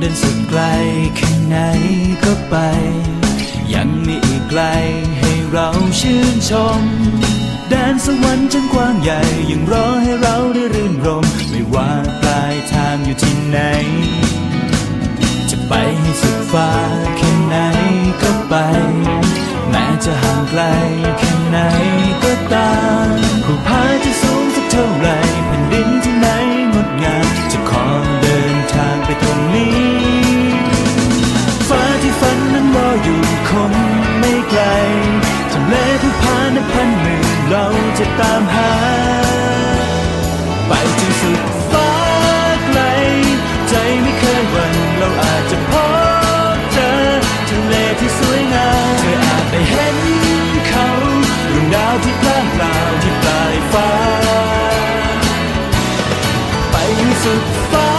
เดินสุดไกลแค่ไหนก็ไป ยังมีอีกไกลให้เราชื่นชม แดนสวรรค์จันกว้างใหญ่ยังรอให้เราได้รื่นรม ไม่ว่าปลายทางอยู่ที่ไหน จะไปให้สุดฟ้าแค่ไหนก็ไป แม้จะห่างไกลแค่ไหน เราจะตามหา ไปจนสุดฟ้าไกล ใจไม่เคยหวั่นเราอาจจะพบเจอทะเลที่สวยงามเธออาจได้เห็นเขาดวงดาวที่พล่างเปล่าที่ปลายฟ้า ไปให้สุดฟ้า